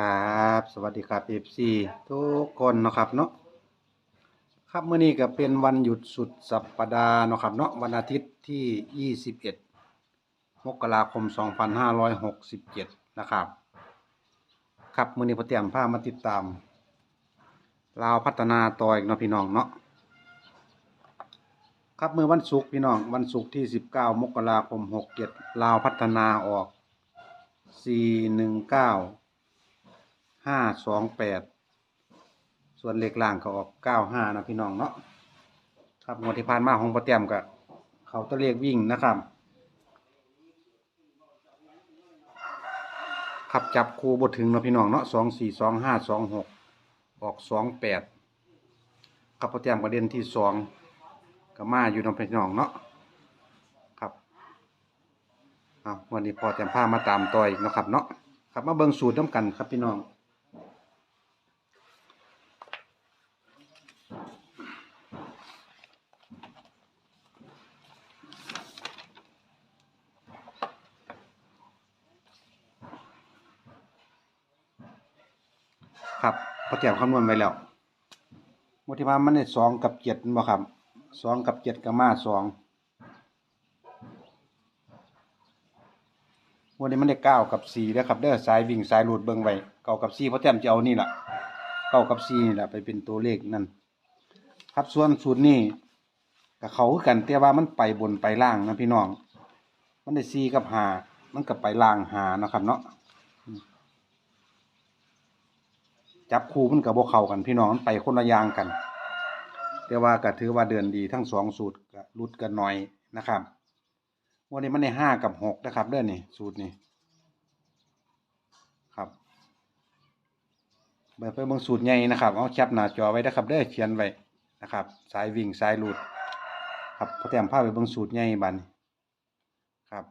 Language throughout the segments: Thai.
ครับ สวัสดีครับ FC ทุกคนนะครับเนาะครับเมื้อนี้ก็เป็นวันหยุดสุดสัปดาห์นะครับเนาะวันอาทิตย์ที่ 21 มกราคม 2567 นะครับ ครับมื้อนี้พอเตรียมพามาติดตามลาวพัฒนาต่ออีกเนาะพี่น้องเนาะครับเมื้อวันศุกร์พี่น้องวันศุกร์ที่ 19 มกราคม 67 ลาวพัฒนาออก 419 ห้าสองแปดส่วนเลขล่างก็ออกเก้าห้านะพี่น้องเนาะครับงวดที่ผ่านมาของประเตียมกับเขาตะเลขวิ่งนะครับขับจับคูบทถึงเนาะพี่น้องเนาะสองสี่สองห้าสองหกออกสองแปดครับประเตียมประเด็นที่สองก็มาอยู่เนาะพี่น้องเนาะครับเอาวันนี้พอเตรียมผ้ามาตามต่ออีกเนะครับเนาะครับมาเบิ่งสูตรน้ำกันครับพี่น้อง ครับพอเตรียมคำนวณไว้แล้วมุทิมามันได้สองกับเจ็ดบ่ครับสองกับเจ็ดกับมาสองวันนี้มันได้เก้ากับสี่แล้วครับเด้อสายวิ่งสายหลุดเบิ่งไว้เก้ากับสี่พอเตรียมจะเอานี่แหละเก้ากับสี่นี่แหละไปเป็นตัวเลขนั่นครับส่วนสูตรนี้กับเขาคือกันแต่ว่ามันไปบนไปล่างนะพี่น้อง มันได้สี่กับหามันกับไปล่างหานะครับเนาะ จับคู่มันกับบเข้ากันพี่น้องมันไปคนละอย่างกัน แต่ว่าก็ถือว่าเดินดีทั้งสองสูตรก็รุดกันหน่อยนะครับวันนี้มันในห้ากับหกนะครับเด้อนี่สูตรนี้ครับเบิดไปเบิ่งสูตรใหญ่นะครับเอาแคปหน้าจอไว้นะครับเด้อเขียนไว้นะครับ สายวิ่งสายหลุด ครับพอแต้มพาไปบิ่งสูตรใหญ่บันครับ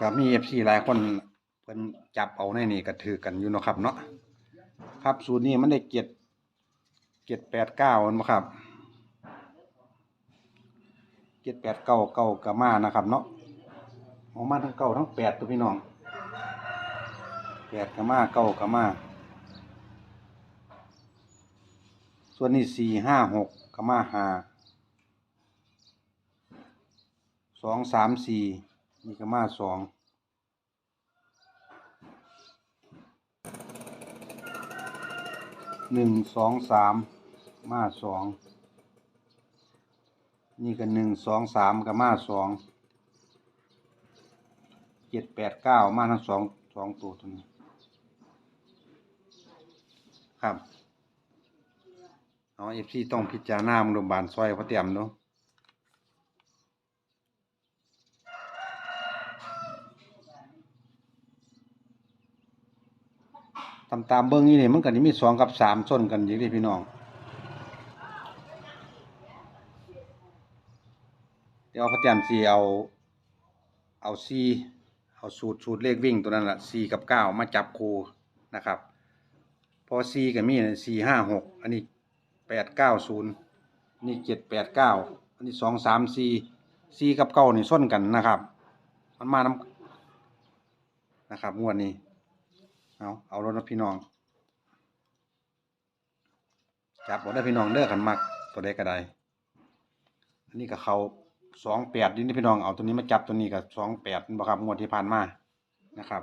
ก็มีเอฟซีหลายคนเพิ่นจับเอาในนี่ก็ถือกันอยู่เนาะครับเนาะครับสูตรนี้มันได้เจ็ดเจ็ดแปดเก้ามันบ่ครับเจ็ดแปดเก้าเก้ากะมานะครับเนาะออกมาทั้งเก้าทั้งแปดตัวพี่น้องแปดกะมาเก้ากะมา ส่วนนี้สี่ห้าหกกะมาห้าสองสามสี่ นี่ก็มาสองหนึ่งสองสามมาสองนี่ก็หนึ่งสองสามก็มาสองเจ็ดแปดเก้ามาทั้งสองสองตัวตัวนี้ครับเอาเอฟซีต้องพิจารณามึงโรงพยาบาลซอยพระเตียมเนาะ ตามตามเบิ้งนี่นี่มันก็นี่มีสองกับสามส้นกันอยู่ดิพี่น้อง เดี๋ยวพระเตรียมสีเอา เอาซีเอาสูตรสูตรเลขวิ่งตัวนั้นแหละสี่กับเก้ามาจับคูนะครับ พอซีกับมีสี่ห้าหกอันนี้แปดเก้าศูนย์นี่เจ็ดแปดเก้าอันนี้สองสามสี่สี่กับเก้านี่ส้นกันนะครับ มันมานำนะครับงวดนี้ เอาเอารถนะพี่น้อง จับบ่ได้พี่น้องเด้อขันมักตัวใดก็ได้อันนี้ก็เขาสองแปดนี่พี่น้องเอาตัวนี้มาจับตัวนี้กับสองแปดบ่ครับงวดที่ผ่านมานะครับ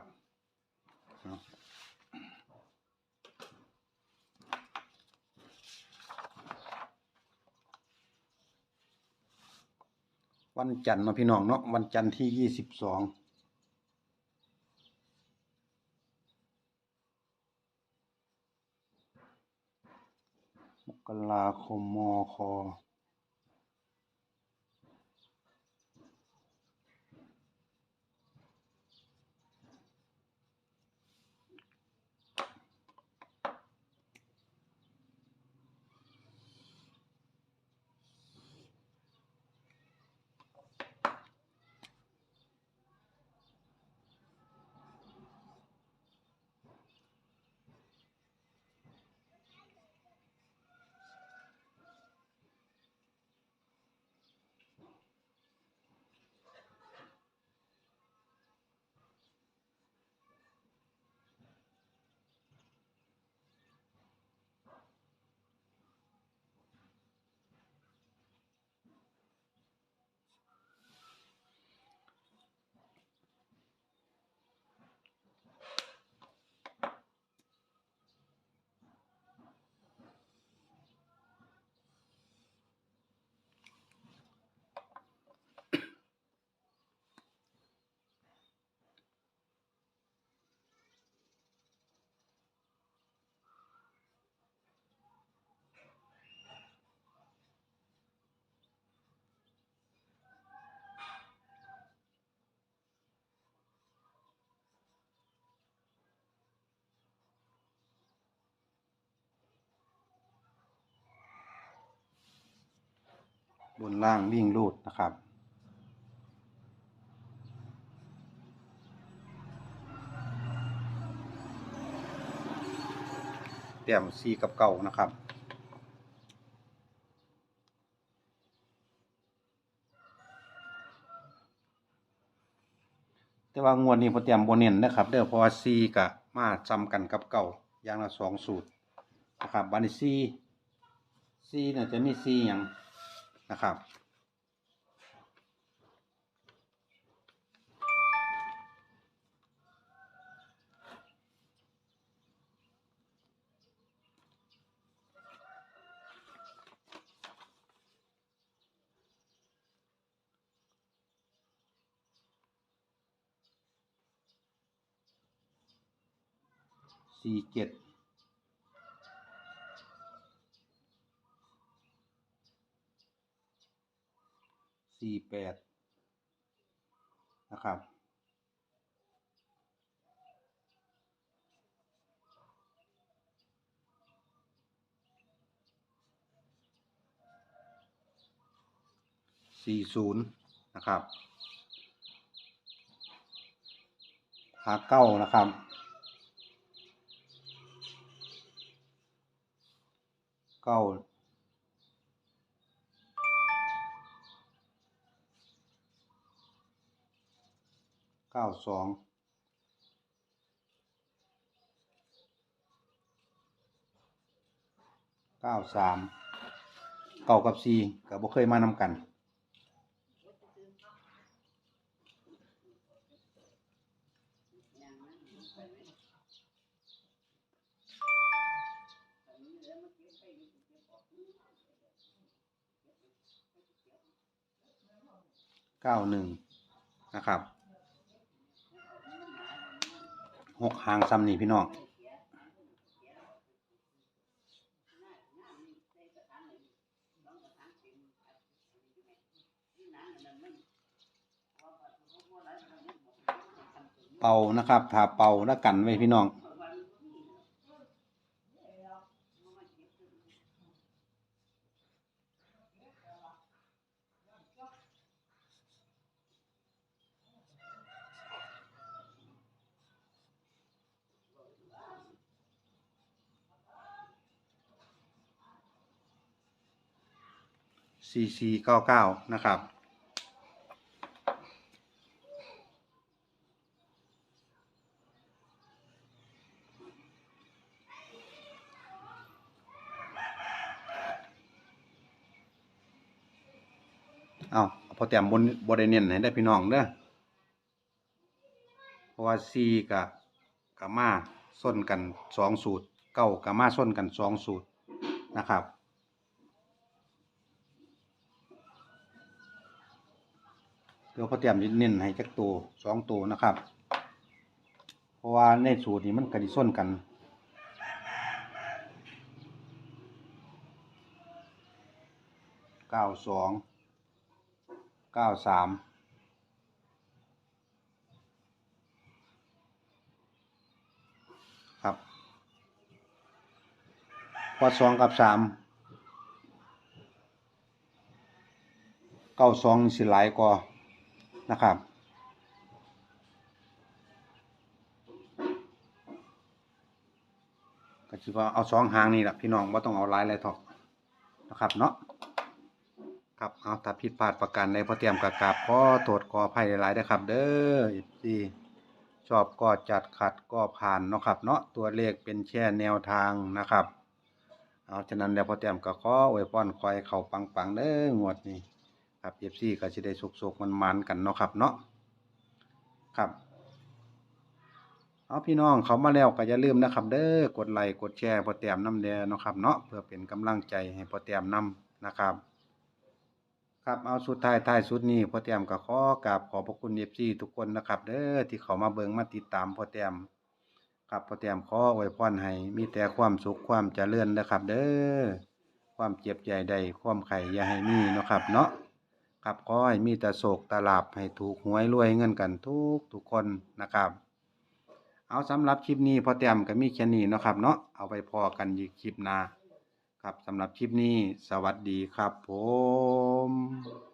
วันจันทร์เนาะพี่น้องเนาะวันจันทร์ที่ยี่สิบสอง ลาคม มอคอ บนล่างวิ่งรูดนะครับเตรียมซีกับเก่านะครับแต่ว่างวดนี้พอเตรียมโบเน้นนะครับเด้อเพราะว่าซีกับมาซ้ำกันกับเก่าอย่างละสองสูตรนะครับบันนี้ซีซีเนี่ยจะมีซีอย่าง นะครับ สี่เจ็ด สี่แปดนะครับ สี่ศูนย์นะครับหาเก้านะครับเก้า เก้าสองเก้าสามเก้ากับสี่ก็บ่เคยมานำกัน เก้าหนึ่งนะครับ หกหางซ้ำนี่พี่น้องเป่านะครับถ้าเป่าแล้วกันไว้พี่น้อง CC เก้าเก้านะครับ เอาพอแต้มบนบริเนียนให้ได้พี่น้องเด้อเพราะว่า C กับกับมาส้นกันสองสูตรเก้ากับมาส้นกันสองสูตรนะครับ เดี๋ยวพอเตรียมนิดเน้นให้จักตัวสองตัวนะครับ เพราะว่าในสูตรนี้มันกระดิส้นกัน เก้าสอง เก้าสามครับพอสองกับสามเก้าสองนี่สิหลายกว่า นะครับ ก็คิดว่าเอาสองหางนี่แหละพี่น้องว่าต้องเอาลายลายถอกนะครับเนาะครับเอาถ้าผิดพลาดประการใดพอเตรียมกับกาบขอโทษขออภัยหลายๆนะครับ เด้อที่ชอบก็จัดขัดก็ผ่านเนาะครับ เนาะตัวเลขเป็นแค่แนวทางนะครับ เอาฉะนั้นแล้วพอเตรียมกับขออวยพรคอยเข่าปังๆเด้องวดนี้ ครับเอฟซีก็จะได้สุกๆมันมันกันเนาะครับเนาะครับเอาพี่น้องเขามาแล้วก็อย่าลืมนะครับ เด้อกดไลค์กดแชร์พอแต้มน้ำแดงเนาะครับเนาะเพื่อเป็นกำลังใจให้พอแต้มน้ำนะครับครับเอาสุดท้ายท้ายสุดนี้พอแต้มก็ขอกราบขอบพระคุณเอฟซีทุกคนนะครับ เด้อที่เขามาเบิ่งมาติดตามพอแต้มครับพอแต้มขออวยพรให้มีแต่ความสุขความเจริญนะครับ เด้อความเจ็บใจใดความไข่อย่าให้มีนะครับ เนาะ ครับขอให้มีแต่โศกตลาบให้ถูกหวยรวยเงินกันทุกทุกคนนะครับ เอาสำหรับคลิปนี้พอเตรียมก็มีแค่นี้เนาะครับเนาะเอาไปพอกันอีกคลิปหน้าครับสำหรับคลิปนี้สวัสดีครับผม